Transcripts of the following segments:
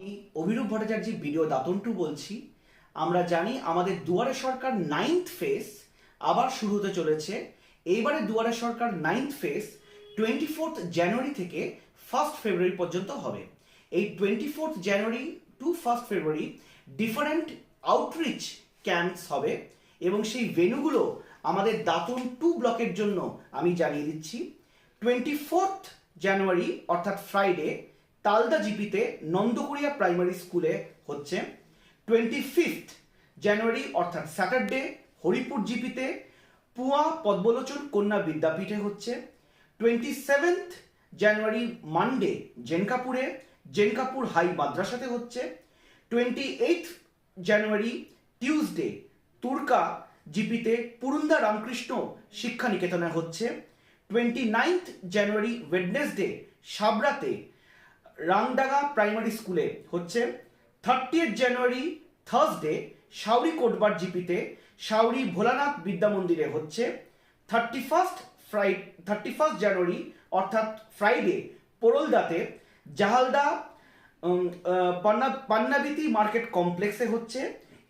আমি অভিরূপ ভট্টাচার্যের video Dantan two বলছি। আমরা জানি আমাদের দুয়ারে সরকার নাইন্থ ফেজ আবার শুরু হতে চলেছে। এইবারে Duare Sarkar ninth phase twenty fourth January থেকে ফার্স্ট ফেব্রুয়ারি পর্যন্ত হবে। এই twenty fourth January to first February different outreach camps হবে এবং সেই ভেনুগুলো আমাদের দাতন টু ব্লকের জন্য আমি জানিয়ে দিচ্ছি। টোয়েন্টি ফোর্থ জানুয়ারি অর্থাৎ ফ্রাইডে তালদা জিপিতে নন্দকুড়িয়া প্রাইমারি স্কুলে হচ্ছে টোয়েন্টি ফিফথ জানুয়ারি অর্থাৎ স্যাটারডে হরিপুর জিপিতে পুয়া পদ্মলোচন কন্যা বিদ্যাপীঠে হচ্ছে টোয়েন্টি সেভেন্থ জানুয়ারি মানডে জেনকাপুরে, জেনকাপুর হাই মাদ্রাসাতে হচ্ছে twenty eighth January Tuesday Turka জিপিতে Purunda Ramakrishna শিক্ষা নিকেতনে হচ্ছে টোয়েন্টি নাইনথ জানুয়ারি ওয়েডনেসডে সাবরাতে রাংডাঙ্গা প্রাইমারি স্কুলে হচ্ছে thirtieth January Thursday Sauri Kotbar জিপিতে Sauri Bholanath বিদ্যা মন্দিরে হচ্ছে thirty first Fri thirty first January অর্থাৎ ফ্রাইডে পোরলদাতে জাহালদা পান্না, পান্নাবিতি মার্কেট কমপ্লেক্সে হচ্ছে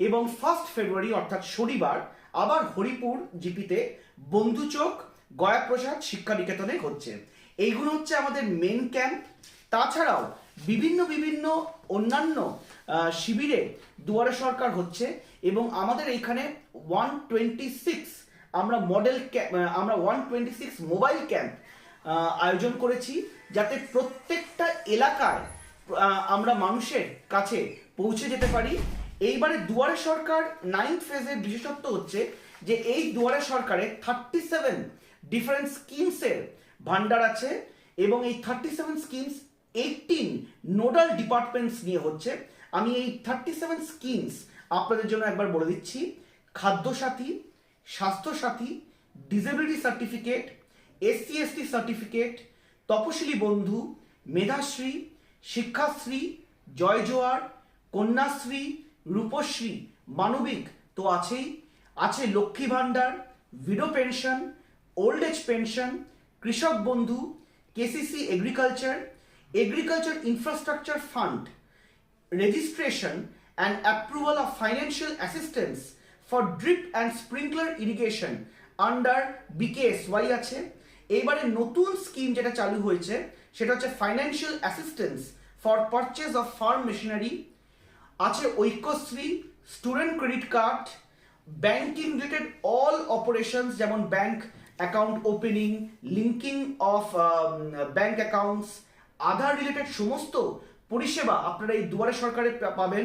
এবং ফার্স্ট ফেব্রুয়ারি অর্থাৎ শনিবার, আবার হরিপুর জিপিতে বন্ধুচোক গয়াপ্রসাদ শিক্ষা নিকেতনে হচ্ছে এইগুলো হচ্ছে আমাদের মেন ক্যাম্প তাছাড়াও বিভিন্ন বিভিন্ন অন্যান্য শিবিরে দুয়ারে সরকার হচ্ছে এবং আমাদের এইখানে ওয়ান টোয়েন্টি সিক্স আমরা মডেল আমরা one twenty six mobile camp আয়োজন করেছি যাতে প্রত্যেকটা এলাকায় আমরা মানুষের কাছে পৌঁছে যেতে পারি। এইবারে দুয়ারে সরকার নাইন্থ ফেজের বিশেষত্ব হচ্ছে যে এই দুয়ারে সরকারে থার্টি সেভেন ডিফারেন্ট স্কিমসের ভান্ডার আছে এবং এই thirty seven schemes eighteen nodal departments নিয়ে হচ্ছে। আমি এই থার্টি সেভেন স্কিমস আপনাদের জন্য একবার বলে দিচ্ছি। Khadyasathi, Swasthyasathi disability certificate SC ST certificate Taposhili Bandhu, Medhashree, Shikshashree জয় জোয়ার কন্যাশ্রী, রূপশ্রী, মানবিক তো আছেই। আছে Lakshmi Bhandar widow pension old age pension Krishak Bandhu KCC agriculture agriculture infrastructure fund registration and approval of financial assistance for drip and sprinkler irrigation under BKSY আছে। এইবারে নতুন scheme যেটা চালু হয়েছে, সেটা হচ্ছে financial assistance for purchase of farm machinery আছে Aikyashree student credit card banking related all operations যেমন bank account opening linking of bank accounts Aadhaar related সমস্ত পরিষেবা আপনারা এই দুয়ারে সরকারে পাবেন।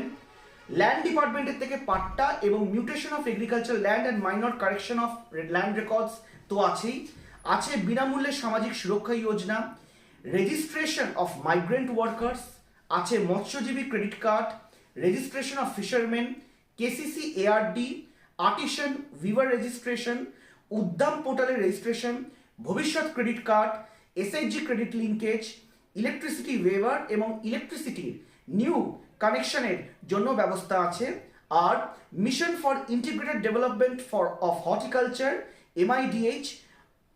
ল্যান্ড ডিপার্টমেন্টের থেকে পাট্টা এবং mutation of agriculture land and minor correction of land records তো আছেই। আছে Binamulye Samajik Suraksha Yojana registration of migrant workers আছে Matsyajibi credit card registration of fisherman KCC ARD artisan weaver registration Udyam পোর্টালের registration Bhabishyat credit card SHG credit linkage electricity waiver এবং ইলেকট্রিসিটির new কানেকশনের জন্য ব্যবস্থা আছে। আর mission for integrated development for of horticulture MIDH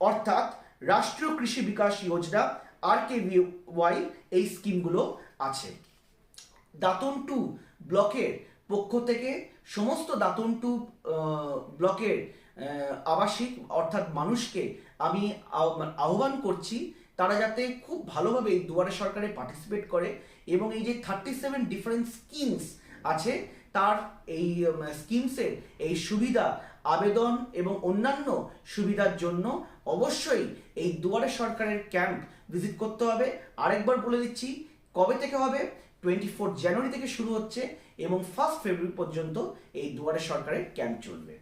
অর্থাৎ রাষ্ট্রীয় কৃষি বিকাশ যোজনা আর কে ওয়াই এই স্কিমগুলো আছে। দাতন টু ব্লকের পক্ষ থেকে সমস্ত দাতন টু ব্লকের আবাসিক অর্থাৎ মানুষকে আমি মানে আহ্বান করছি তারা যাতে খুব ভালোভাবে এই দুয়ারে সরকারে পার্টিসিপেট করে এবং এই যে থার্টি সেভেন ডিফারেন্ট স্কিমস আছে, তার এই স্কিমসের এই সুবিধা, আবেদন এবং অন্যান্য সুবিধার জন্য অবশ্যই এই দুয়ারে সরকারের ক্যাম্প ভিজিট করতে হবে। আরেকবার বলে দিচ্ছি, কবে থেকে হবে? টোয়েন্টি ফোর জানুয়ারি থেকে শুরু হচ্ছে এবং ফার্স্ট ফেব্রুয়ারি পর্যন্ত এই দুয়ারে সরকারের ক্যাম্প চলবে।